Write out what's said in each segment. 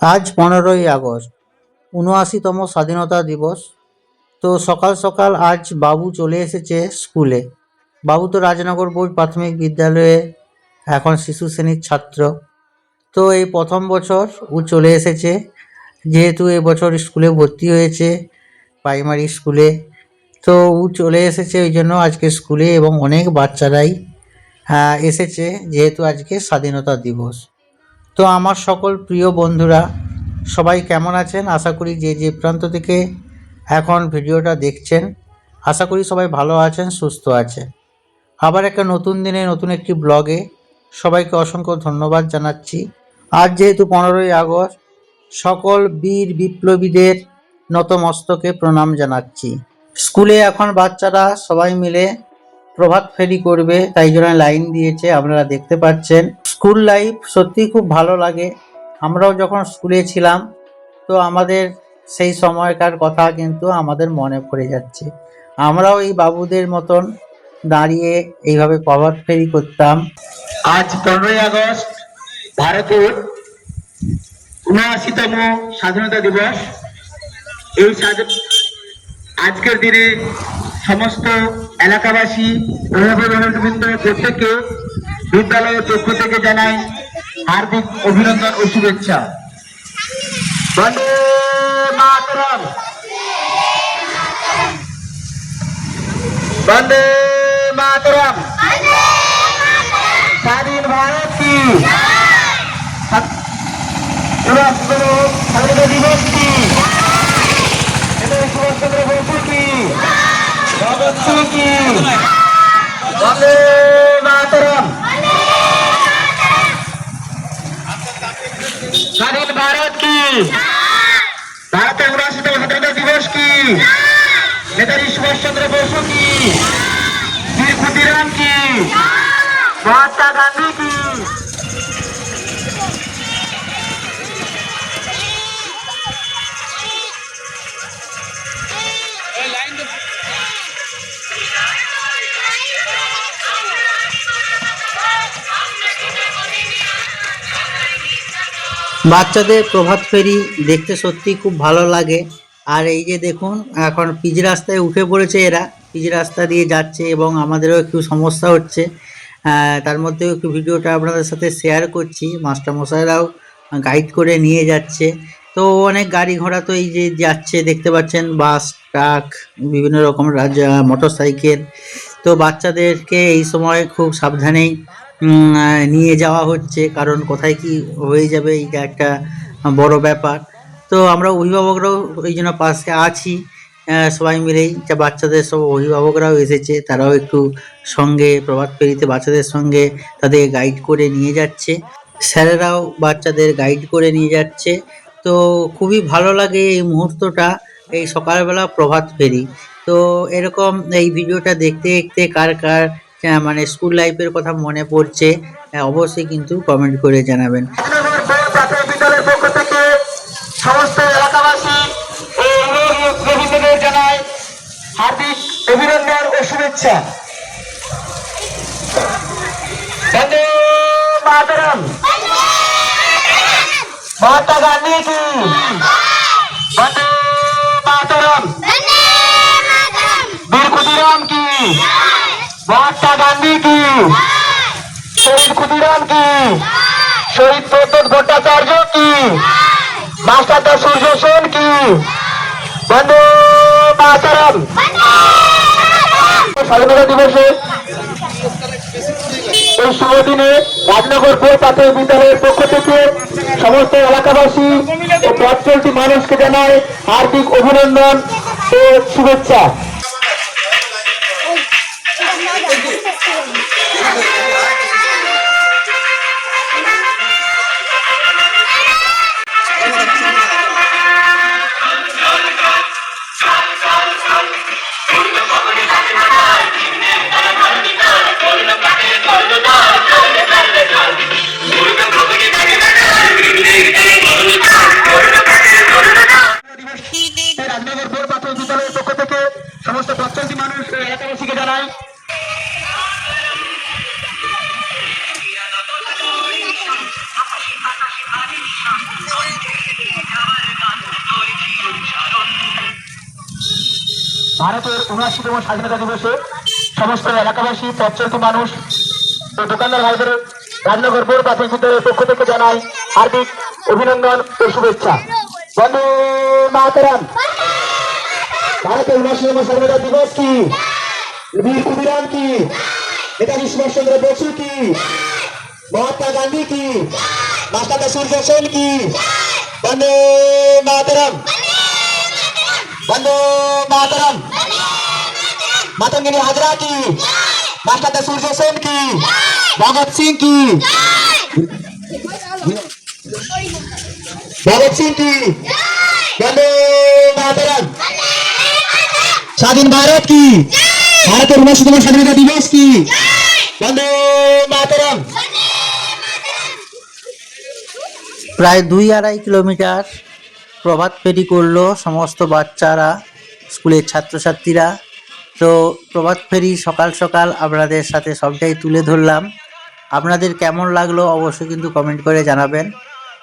আজ পনেরোই আগস্ট, উনআশিতম স্বাধীনতা দিবস। তো সকাল সকাল আজ বাবু চলে এসেছে স্কুলে। বাবু তো রাজনগর বোর্ড প্রাথমিক বিদ্যালয়ে এখন শিশু শ্রেণির ছাত্র। তো এই প্রথম বছর ও চলে এসেছে। যেহেতু এবছর স্কুলে ভর্তি হয়েছে, প্রাইমারি স্কুলে। তো ও চলে এসেছে ওই জন্য আজকে স্কুলে এবং অনেক বাচ্চারাই এসেছে যেহেতু আজকে স্বাধীনতা দিবস। তো আমার সকল প্রিয় বন্ধুরা, সবাই কেমন আছেন? আশা করি যে যে প্রান্ত থেকে এখন ভিডিওটা দেখছেন, আশা করি সবাই ভালো আছেন, সুস্থ আছেন। আবার একটা নতুন দিনে, নতুন একটি ব্লগে সবাইকে অসংখ্য ধন্যবাদ জানাচ্ছি। আজ যেহেতু পনেরোই আগস্ট, সকল বীর বিপ্লবীদের নতমস্তকে প্রণাম জানাচ্ছি। স্কুলে এখন বাচ্চারা সবাই মিলে প্রভাত ফেরি করবে, তাই জন্য লাইন দিয়েছে, আপনারা দেখতে পাচ্ছেন। স্কুল লাইফ সত্যি খুব ভালো লাগে। আমরাও যখন স্কুলে ছিলাম, তো আমাদের সেই সময়কার কথা কিন্তু আমাদের মনে পড়ে যাচ্ছে। আমরাও এই বাবুদের মতন দাঁড়িয়ে এইভাবে প্রভাত ফেরি করতাম। আজ পনেরোই আগস্ট, ভারতের উনআশিতম স্বাধীনতা দিবস। এই আজকের দিনে সমস্ত এলাকাবাসী অভিভাবকবৃন্দ প্রত্যেককে বিদ্যালয়ের পক্ষ থেকে জানাই হার্দিক অভিনন্দন ও শুভেচ্ছা বন্দে মাতরম স্বাধীন ভারত কি স্বাধীনতা দিবস কি নেতাজি সুভাষচন্দ্র বসু কি ভগৎ সিং কি বন্দে মাতরম। স্বাধীন ভারত কি? ভারতের উনআশিতম স্বাধীনতা দিবস কি? নেতাজি সুভাষচন্দ্র বসু কি? বীর ক্ষুদিরাম কি? মহাত্মা গান্ধী কি? বাচ্চাদের প্রভাত ফেরি দেখতে সত্যি খুব ভালো লাগে। আর এই যে দেখুন, এখন পিচ রাস্তায় উঠে পড়েছে এরা। পিচ রাস্তা দিয়ে যাচ্ছে এবং আমাদেরও একটু সমস্যা হচ্ছে। তার মধ্যেও একটু ভিডিওটা আপনাদের সাথে শেয়ার করছি। মাস্টারমশাইরাও গাইড করে নিয়ে যাচ্ছে। তো অনেক গাড়ি ঘোড়া তো এই যে যাচ্ছে, দেখতে পাচ্ছেন, বাস, ট্রাক, বিভিন্ন রকম মোটর সাইকেল তো বাচ্চাদেরকে এই সময় খুব সাবধানেই নিয়ে যাওয়া হচ্ছে, কারণ কোথায় কি হয়ে যাবে এটা একটা বড় ব্যাপার। তো আমরা অভিভাবকরাও এই জন্য পাশে আছি সবাই মিলেই। যা বাচ্চাদের সব অভিভাবকরাও এসেছে, তারাও একটু সঙ্গে, প্রভাত ফেরিতে বাচ্চাদের সঙ্গে তাদের গাইড করে নিয়ে যাচ্ছে। স্যারেরাও বাচ্চাদের গাইড করে নিয়ে যাচ্ছে। তো খুবই ভালো লাগে এই মুহূর্তটা, এই সকালবেলা প্রভাত ফেরি। তো এরকম এই ভিডিওটা দেখতে দেখতে কার কার মানে স্কুল লাইফের কথা মনে পড়ছে আহ, অবশ্যই কিন্তু কমেন্ট করে জানাবেন। সমস্ত এলাকাবাসী ও হার্দিক অভিনন্দন ও শুভেচ্ছা। বন্দে মাতরম। গান্ধী কি? বন্দে মাতরম। বীর ক্ষুদিরাম কি? মহাত্মা গান্ধী কি? শহীদ ক্ষুদিরাম কি? শহীদ প্রদ্যোৎ ভট্টাচার্য কি? মাস্টার সূর্য সেন কি? বন্দে মাতরম! স্বাধীনতা দিবসে এই শুভ দিনে রাজনগর বোর্ড প্রাথমিক বিদ্যালয়ের পক্ষ থেকে সমস্ত এলাকাবাসী ও পথ চলতি মানুষকে জানায় হার্দিক অভিনন্দন ও শুভেচ্ছা। ভারতের উনআশিতম স্বাধীনতা দিবসে সমস্ত এলাকাবাসী পথচলতি মানুষ ও দোকানদার ভাইদের রাজনগর বোর্ড প্রাথমিক পক্ষ থেকে জানাই হার্দিক অভিনন্দন ও শুভেচ্ছা। বন্ধু মাতারাম। ভারতের উনআশিতম স্বাধীনতা দিবস কি? বীর ক্ষুদিরাম কি? নেতাজি সুভাষচন্দ্র বসু কি? মহাত্মা গান্ধী কি? মাস্টার সূর্য সেন কি? বন্দে মাতরম। বন্দে মাতরম। মাতঙ্গিনী হাজরা কি মাস্টার সূর্য সেন কি? ভগৎ সিং কি? ভগৎ সিং কি? বন্দে মাতরম। স্বাধীন ভারত কি? ভারতের উনআশিতম স্বাধীনতা দিবস কি? বন্দে মাতরম। প্রায় দুই আড়াই কিলোমিটার প্রভাত ফেরি করল সমস্ত বাচ্চারা, স্কুলের ছাত্রছাত্রীরা। তো প্রভাত ফেরি সকাল সকাল আপনাদের সাথে সবটাই তুলে ধরলাম। আপনাদের কেমন লাগল অবশ্যই কিন্তু কমেন্ট করে জানাবেন।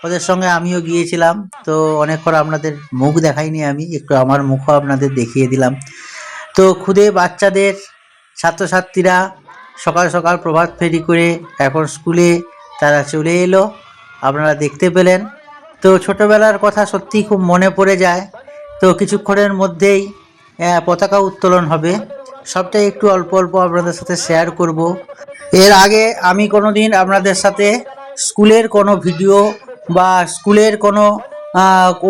ওদের সঙ্গে আমিও গিয়েছিলাম, তো অনেকক্ষণ আপনাদের মুখ দেখাইনি আমি, একটু আমার মুখও আপনাদের দেখিয়ে দিলাম। তো খুদে বাচ্চাদের, ছাত্রছাত্রীরা, সকাল সকাল প্রভাত ফেরি করে এখন স্কুলে তারা চলে এলো। আপনারা দেখতে পেলেন। তো ছোটবেলার কথা সত্যি খুব মনে পড়ে যায়। তো কিছুক্ষণের মধ্যেই পতাকা উত্তোলন হবে। সবটাই একটু অল্প অল্প আপনাদের সাথে শেয়ার করব। এর আগে আমি কোনো দিন আপনাদের সাথে স্কুলের কোনো ভিডিও বা স্কুলের কোনো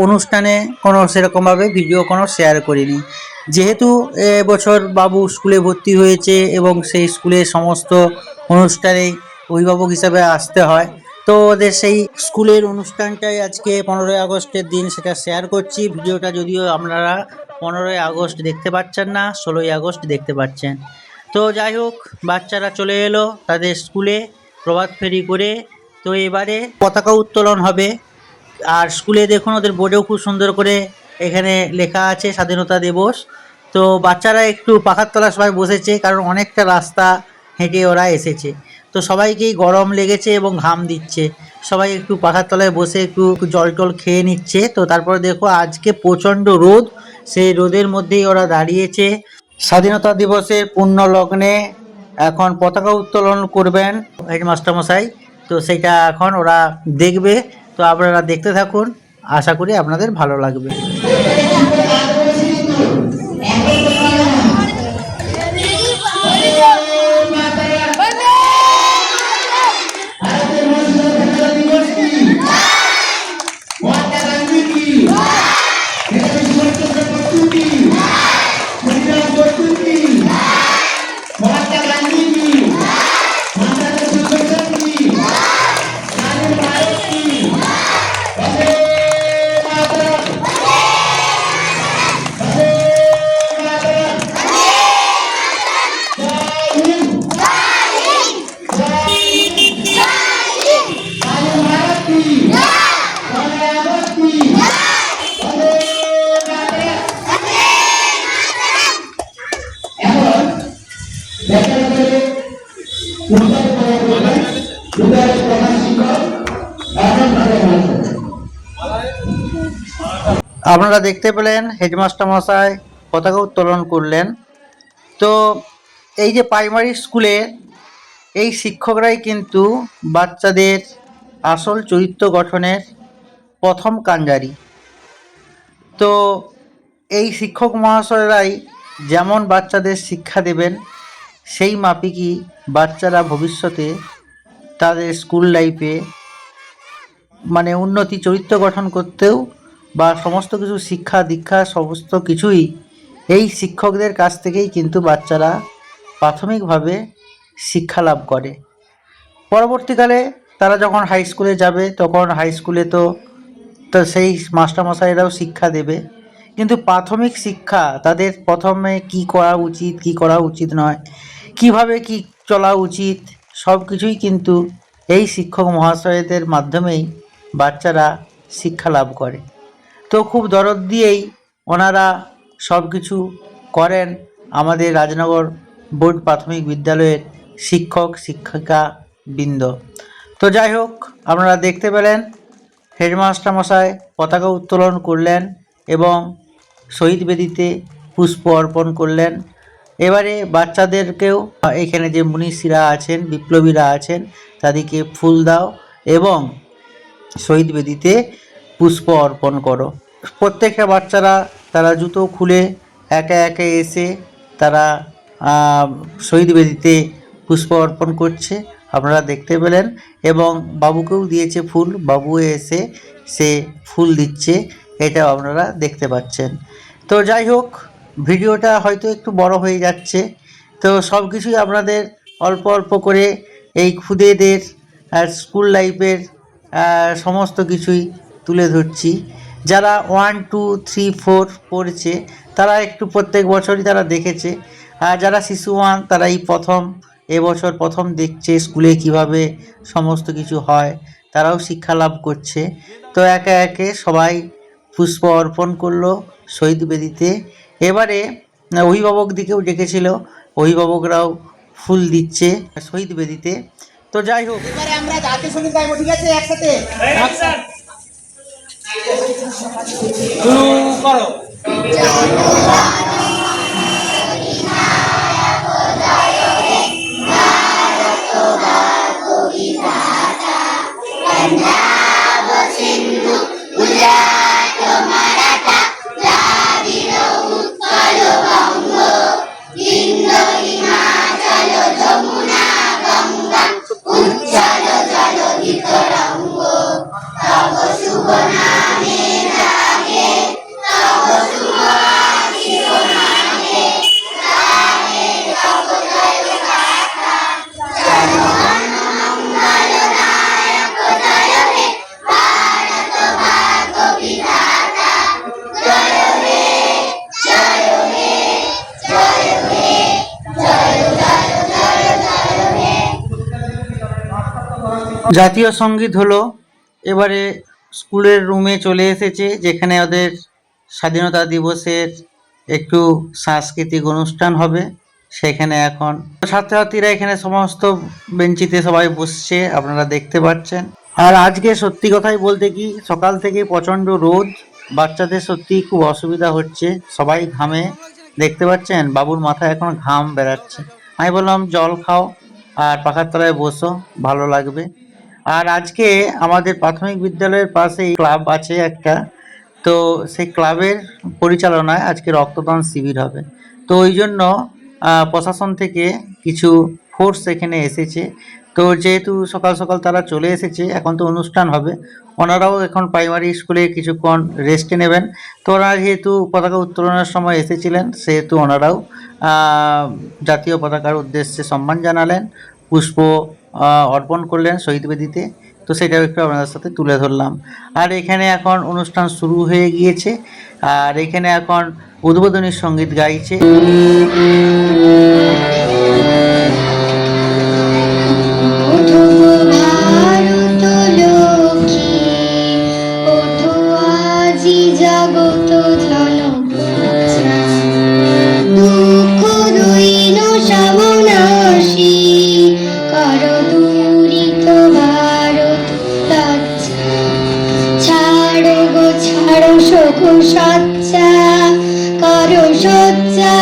অনুষ্ঠানে কোনো সেরকমভাবে ভিডিও কোনো শেয়ার করিনি। যেহেতু এবছর বাবু স্কুলে ভর্তি হয়েছে এবং সেই স্কুলের সমস্ত অনুষ্ঠানেই অভিভাবক হিসাবে আসতে হয় তো ওদের সেই স্কুলের অনুষ্ঠানটাই আজকে পনেরোই আগস্টের দিন সেটা শেয়ার করছি। ভিডিওটা যদিও আপনারা পনেরোই আগস্ট দেখতে পাচ্ছেন না, ষোলোই আগস্ট দেখতে পাচ্ছেন। তো যাই হোক, বাচ্চারা চলে এলো তাদের স্কুলে, প্রভাত ফেরি করে। তো এবারে পতাকা উত্তোলন হবে। আর স্কুলে দেখুন, ওদের বোর্ডেও খুব সুন্দর করে এখানে লেখা আছে স্বাধীনতা দিবস। তো বাচ্চারা একটু পাখার তলা সবাই বসেছে, কারণ অনেকটা রাস্তা হেঁটে ওরা এসেছে। তো সবাইকেই গরম লেগেছে এবং ঘাম দিচ্ছে। সবাই একটু পাখার তলায় বসে একটু জল টল খেয়ে নিচ্ছে। তো তারপরে দেখো আজকে প্রচণ্ড রোদ। সেই রোদের মধ্যেই ওরা দাঁড়িয়েছে। স্বাধীনতা দিবসের পূর্ণ লগ্নে এখন পতাকা উত্তোলন করবেন হেডমাস্টারমশাই। তো সেটা এখন ওরা দেখবে। তো আপনারা দেখতে থাকুন। আশা করি আপনাদের ভালো লাগবে। আপনারা দেখতে পেলেন হেডমাস্টার মশাই পতাকা উত্তোলন করলেন। তো এই যে প্রাইমারি স্কুলে এই শিক্ষকরাই কিন্তু বাচ্চাদের আসল চরিত্র গঠনের প্রথম কাণ্ডারি তো এই শিক্ষক মহাশয়রাই যেমন বাচ্চাদের শিক্ষা দেবেন, সেই মাপিকই বাচ্চারা ভবিষ্যতে তাদের স্কুল লাইফে মানে উন্নতি চরিত্র গঠন করতেও বা সমস্ত কিছু শিক্ষা, দীক্ষা, সমস্ত কিছুই এই শিক্ষকদের কাছ থেকেই কিন্তু বাচ্চারা প্রাথমিকভাবে শিক্ষা লাভ করে। পরবর্তীকালে তারা যখন হাই স্কুলে যাবে, তখন হাই স্কুলে তো তো সেই মাস্টারমশাইরাও শিক্ষা দেবে। কিন্তু প্রাথমিক শিক্ষা তাদের প্রথমে কি করা উচিত, কি করা উচিত নয়, কীভাবে কি চলা উচিত, সব কিছুই কিন্তু এই শিক্ষক মহাশয়দের মাধ্যমেই বাচ্চারা শিক্ষা লাভ করে। তো খুব দরদ দিয়েই ওনারা সব কিছু করেন আমাদের রাজনগর বোর্ড প্রাথমিক বিদ্যালয়ের শিক্ষক শিক্ষিকা বৃন্দ তো যাই হোক, আপনারা দেখতে পেলেন, হেডমাস্টার মশাই পতাকা উত্তোলন করলেন এবং শহীদ বেদিতে পুষ্প অর্পণ করলেন। এবারে বাচ্চাদেরকেও এখানে যে মনীষীরা আছেন, বিপ্লবীরা আছেন, তাদেরকে ফুল দাও এবং শহীদ বেদিতে পুষ্প অর্পণ করো। প্রত্যেকটা বাচ্চারা তারা জুতো খুলে একে একে এসে তারা শহীদ বেদিতে পুষ্প অর্পণ করছে। আপনারা দেখতে পেলেন এবং বাবুকেও দিয়েছে ফুল। বাবু এসে সে ফুল দিচ্ছে, এটাও আপনারা দেখতে পাচ্ছেন। তো যাই হোক, ভিডিওটা হয়তো একটু বড় হয়ে যাচ্ছে। তো সব কিছুই আপনাদের অল্প অল্প করে এই খুদেদের স্কুল লাইফের সমস্ত কিছুই তুলে ধরছি। যারা ওয়ান টু থ্রি ফোর পড়ছে তারা একটু প্রত্যেক বছরই তারা দেখেছে। আর যারা শিশু ওয়ান তারা এই প্রথম এবছর প্রথম দেখছে স্কুলে কীভাবে সমস্ত কিছু হয় তারাও শিক্ষা লাভ করছে। তো একে একে সবাই পুষ্প অর্পণ করল শহীদ বেদিতে। এবারে অভিভাবক দিকেও ডেকেছিল অভিভাবকরাও ফুল দিচ্ছে শহীদ বেদিতে। তো যাই হোক। এবারে আমরা জাতীয় সংগীত গাইবো ঠিক আছে একসাথে? শুরু করো জাতীয় সংগীত হলো এবারে স্কুলের রুমে চলে এসেছে, যেখানে ওদের স্বাধীনতা দিবসের একটু সাংস্কৃতিক অনুষ্ঠান হবে। সেখানে এখন ছাত্রছাত্রীরা এখানে সমস্ত বেঞ্চিতে সবাই বসছে, আপনারা দেখতে পাচ্ছেন। আর আজকে সত্যি কথাই বলতে কি, সকাল থেকে প্রচণ্ড রোদ, বাচ্চাদের সত্যি খুব অসুবিধা হচ্ছে, সবাই ঘামে। দেখতে পাচ্ছেন, বাবুর মাথায় এখন ঘাম বেরাচ্ছে আমি বললাম, জল খাও, আর পাখার তলায় বসো, ভালো লাগবে। আর আজকে আমাদের প্রাথমিক বিদ্যালয়ের পাশেই ক্লাব আছে একটা। তো সেই ক্লাবের পরিচালনায় আজকে রক্তদান শিবির হবে। তো ওই জন্য প্রশাসন থেকে কিছু ফোর্স এখানে এসেছে। তো যেহেতু সকাল সকাল তারা চলে এসেছে, এখন তো অনুষ্ঠান হবে। ওনারাও এখন প্রাইমারি স্কুলে কিছুক্ষণ রেস্টে নেবেন। তো ওনারা যেহেতু পতাকা উত্তোলনের সময় এসেছিলেন, সেহেতু ওনারাও জাতীয় পতাকার উদ্দেশ্যে সম্মান জানালেন। পুষ্প অর্পণ করলেন শহীদ বেদিতে। তো সেটাও একটু আপনাদের সাথে তুলে ধরলাম। আর এখানে এখন অনুষ্ঠান শুরু হয়ে গিয়েছে। আর এখানে এখন উদ্বোধনী সংগীত গাইছে। সজ্জা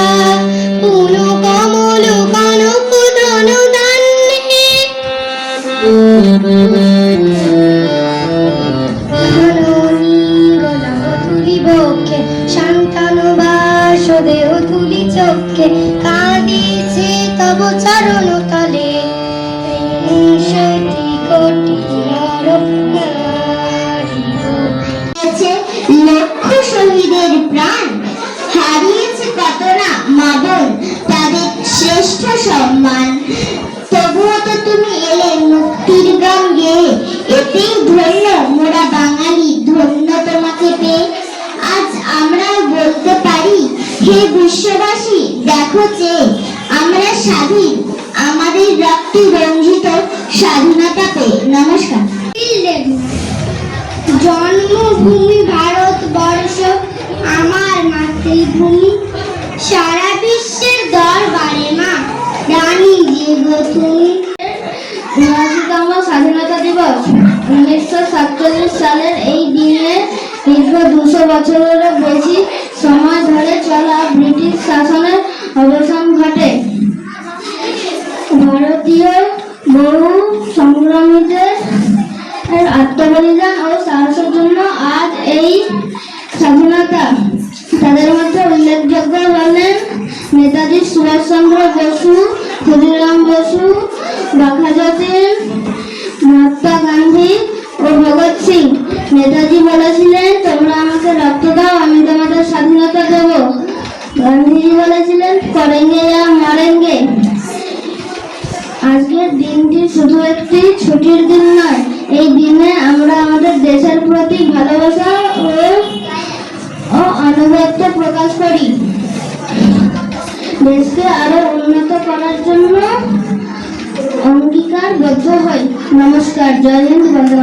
দীর্ঘ দুশো বছরেরও বেশি সময় ধরে চলা ব্রিটিশ শাসনের অবসান একটি ছুটির দিন নয়। এই দিনে আমরা আমাদের দেশের প্রতি ভালোবাসা ও ও প্রকাশ করি। দেশকে আরও উন্নত করার জন্য অঙ্গীকারবদ্ধ হই। নমস্কার, জয় হিন্দ, বন্দে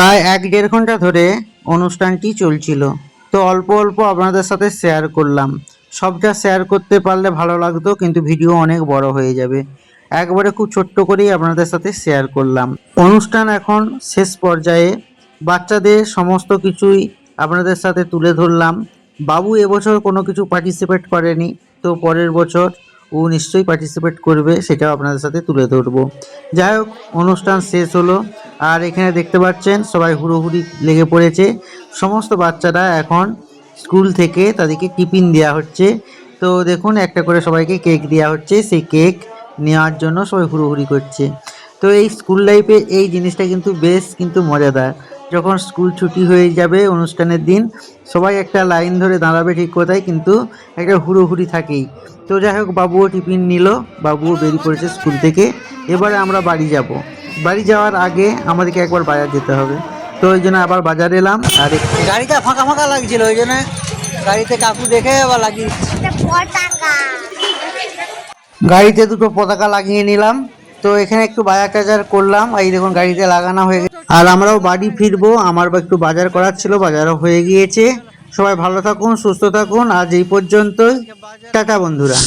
প্রায় এক দেড় ঘণ্টা ধরে অনুষ্ঠানটি চলছিল। তো অল্প অল্প আপনাদের সাথে শেয়ার করলাম। সবটা শেয়ার করতে পারলে ভালো লাগতো, কিন্তু ভিডিও অনেক বড় হয়ে যাবে। একবারে খুব ছোট্ট করেই আপনাদের সাথে শেয়ার করলাম। অনুষ্ঠান এখন শেষ পর্যায়ে। বাচ্চাদের সমস্ত কিছুই আপনাদের সাথে তুলে ধরলাম। বাবু এবছর কোনো কিছু পার্টিসিপেট করেনি, তো পরের বছর ও নিশ্চয়ই পার্টিসিপেট করবে, সেটাও আপনাদের সাথে তুলে ধরবো। যাই হোক, অনুষ্ঠান শেষ হলো। আর এখানে দেখতে পাচ্ছেন, সবাই হুড়োহুড়ি লেগে পড়েছে। সমস্ত বাচ্চারা এখন স্কুল থেকে তাদেরকে টিফিন দেওয়া হচ্ছে। তো দেখুন, একটা করে সবাইকে কেক দেওয়া হচ্ছে। সেই কেক নেওয়ার জন্য সবাই হুড়োহুড়ি করছে। তো এই স্কুল লাইফে এই জিনিসটা কিন্তু বেশ কিন্তু মজাদার। যখন স্কুল ছুটি হয়ে যাবে অনুষ্ঠানের দিন সবাই একটা লাইন ধরে দাঁড়াবে ঠিক কোথায় কিন্তু একটা হুড়োহুড়ি থাকেই। তো যাই হোক বাবুও টিফিন নিল বাবুও বেরিয়ে পড়েছে স্কুল থেকে। এবারে আমরা বাড়ি যাব। বাড়ি যাওয়ার আগে আমাদেরকে একবার বাজার যেতে হবে। তো ওই জন্য আবার বাজার এলাম আর গাড়িটা ফাঁকা ফাঁকা লাগছিল ওই জন্য গাড়িতে কাকু দেখে আবার লাগিয়ে গাড়িতে দুটো পতাকা লাগিয়ে নিলাম। তো এখানে একটু বাজার টাজার করলাম এই দেখুন গাড়িতে লাগানো হয়ে গেছে আর আমরাও বাড়ি ফিরবো, আমার বা একটু বাজার করার ছিল, বাজারও হয়ে গিয়েছে। সবাই ভালো থাকুন, সুস্থ থাকুন, আজ এই পর্যন্তই। টাটা বন্ধুরা।